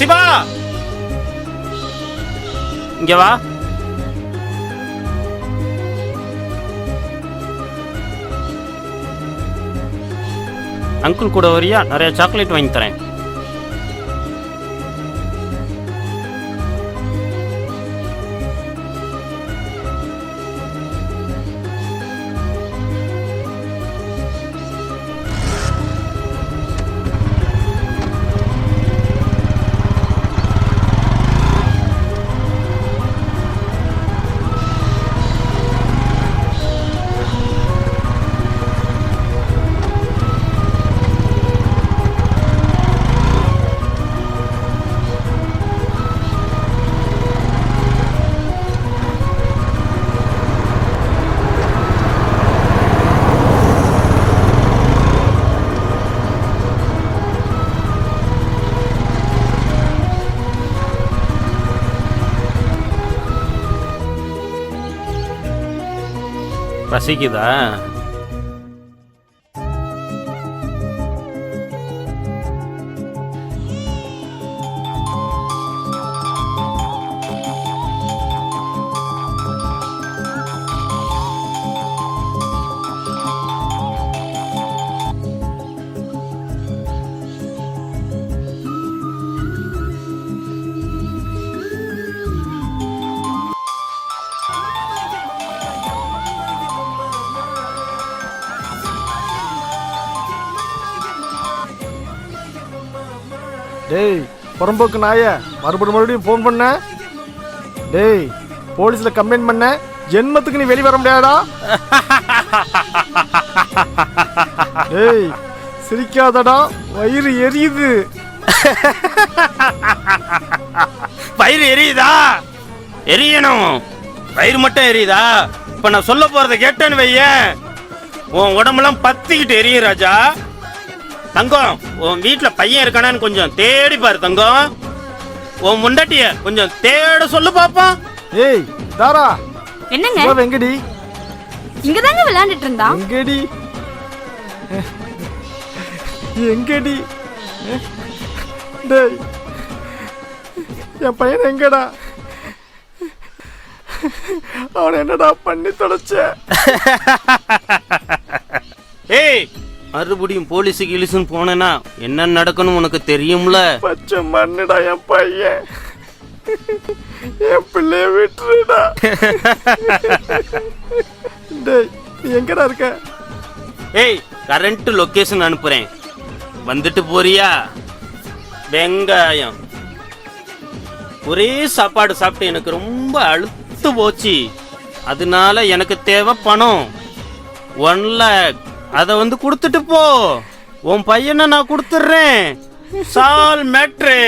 சிவா! இங்க வா. அங்கிள் கூட வரியா? நிறைய சாக்லேட் வாங்கி தரேன். பசிக்குதா டேய் புறம்போக்கு நாய மறுபடியும் மறுபடியும் ஃபோன் பண்ண. டேய் போலீஸில் கம்ப்ளைண்ட் பண்ண. ஜென்மத்துக்கு நீ வெளியே வர முடியாதா டேய் சிரிக்காதடா. வயிறு எரியுது. வயிறு எரியுதா? எரியணும். வயிறு மட்டும் எரியுதா? இப்போ நான் சொல்ல போகிறத கேட்டேன்னு வையேன். உன் உடம்புலாம் பத்திக்கிட்டு எரியும் ராஜா. தங்கம் உன் வீட்ல பையன் இருக்கானான்னு கொஞ்சம் தேடி பாரு தங்கம். உன் முண்டாட்டிய கொஞ்சம் தேட சொல்லு பாப்போம். ஏய் தாரா. என்னங்க? வெங்கடி இங்கதாங்க விளையாண்டுட்டு இருந்தா? எங்கடி? எங்கடி? டேய் என் பையன் எங்கடா? அவனை என்னடா பண்ணி தொலைச்ச? ஏய் மறுபடியும் போலீஸுக்கு இலிசுன்னு போனேன்னா என்ன நடக்கணும் உனக்கு தெரியும்ல? பச்சை மண்ணுடா என் பையன். என் பிள்ளைய விட்டுருடா. டேய் நீ எங்கடா இருக்க? ஏய் கரண்ட் லொகேஷன் அனுப்புறேன். வந்துட்டு போறியா? வெங்காயம். ஒரே சாப்பாடு சாப்பிட்டு எனக்கு ரொம்ப அழுத்து போச்சு. அதனால எனக்கு தேவை பணம். ஒன் லேக் அதை வந்து கொடுத்துட்டு போ. உன் பையனை நான் கொடுத்துட்றேன். சால் மேட்ரு.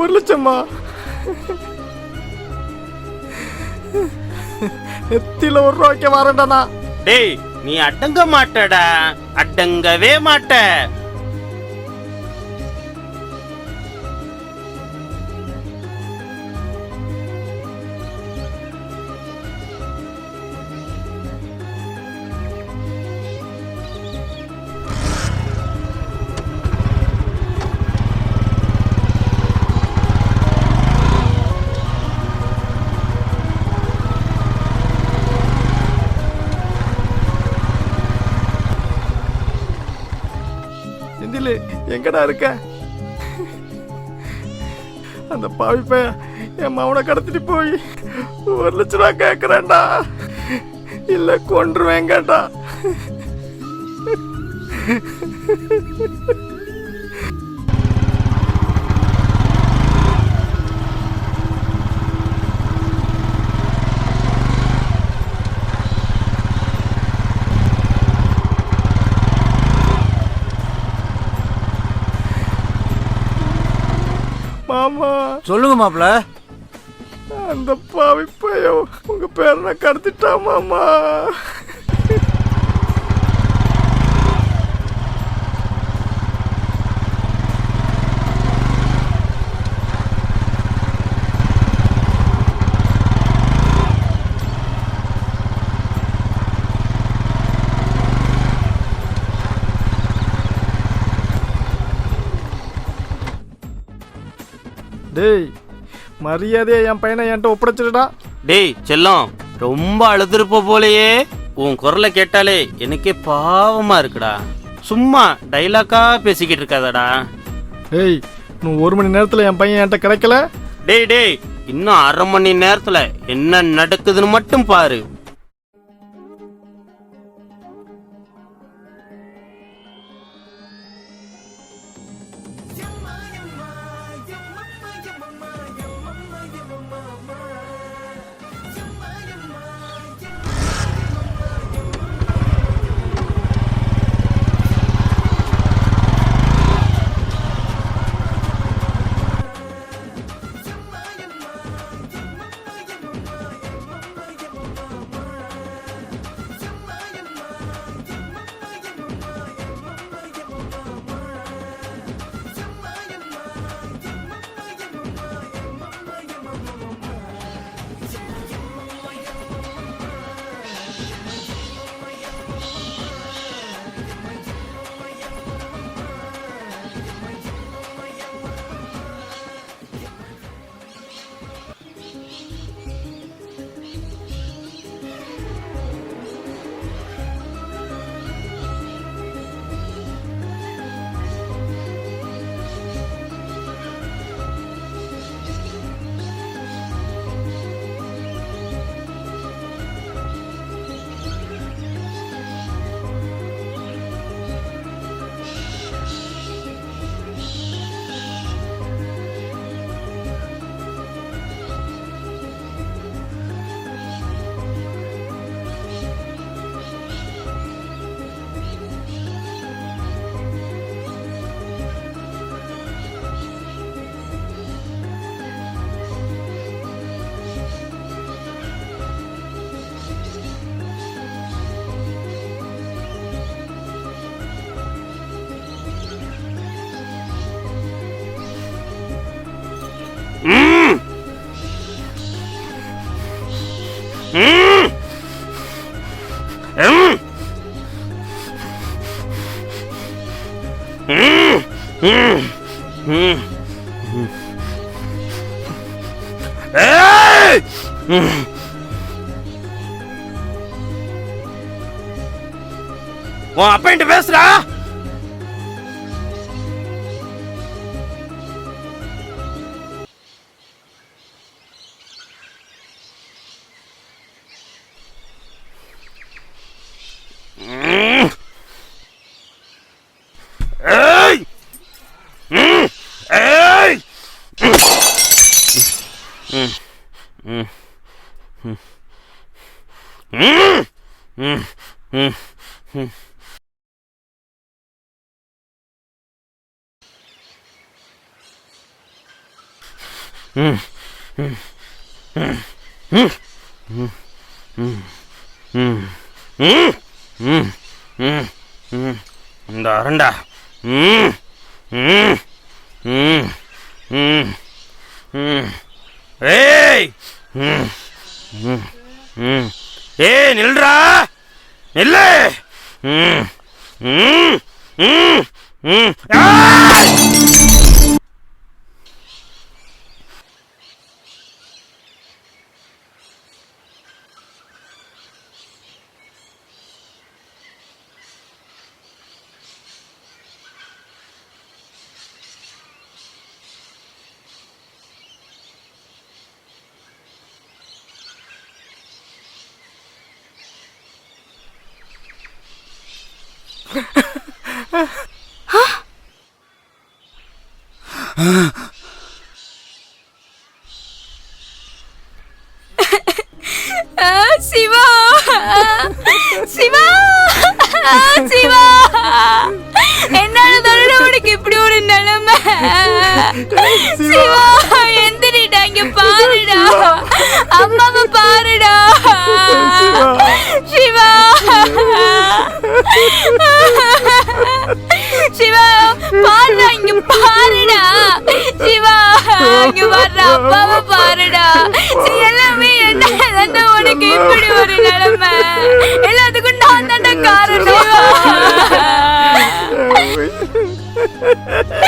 ஒரு லட்சமா நெத்தியில ஒரு ரூபாய்க்கு வரேன்டா நான். டேய் நீ அடங்க மாட்டடா. அடங்கவே மாட்ட. எங்கடா இருக்க? அந்த பாவி பையன் என் மவனை கடத்திட்டு போய் ஒரு லட்ச ரூபா கேட்குறேன்டா இல்லை கொன்றுவேன் கேட்டா மாமா. சொல்லுங்க மாப்ள அந்த பாவி பையன் உங்க பேரை கடத்திட்டா மாமா. டேய் மரியாதையை என் பையனை என்கிட்ட ஒப்படைச்சிடுடா டேய் செல்லம் ரொம்ப அழுதுருப்ப போலயே. உன் குரலை கேட்டாலே எனக்கே பாவமா இருக்குடா. சும்மா டைலாக்கா பேசிக்கிட்டு இருக்காதடா. டேய் இன்னும் ஒரு மணி நேரத்தில் என் பையன் என்கிட்ட கிடைக்கல? டேய் டேய் இன்னும் அரை மணி நேரத்துல என்ன நடக்குதுன்னு மட்டும் பாரு. అప్పేంటి వేస్తురా இந்த அரண்டா. ம். ம். ம். ம். ம். ஏய்! ம். ம். ம். ஏய் நில்றா. நில்லு. ம். ம். ம். ம். は？っ என்ன உனக்கு இப்படி ஒரு நிலைமை. எல்லாத்துக்கும் நான் தான்டா காரணம்.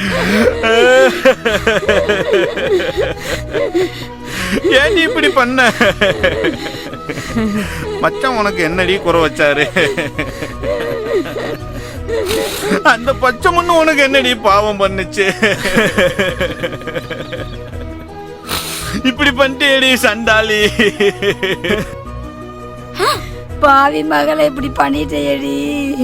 ஏன் நீ இப்படி பண்ண? மச்சான் உனக்கு என்னடி குறை வச்சாரு? அந்த பச்சை மண்ணு உனக்கு என்னடி பாவம் பண்ணுச்சு? இப்படி பண்ணிட்டேடி சண்டாளி. பாவி மகளை இப்படி பண்ணிட்டேடி.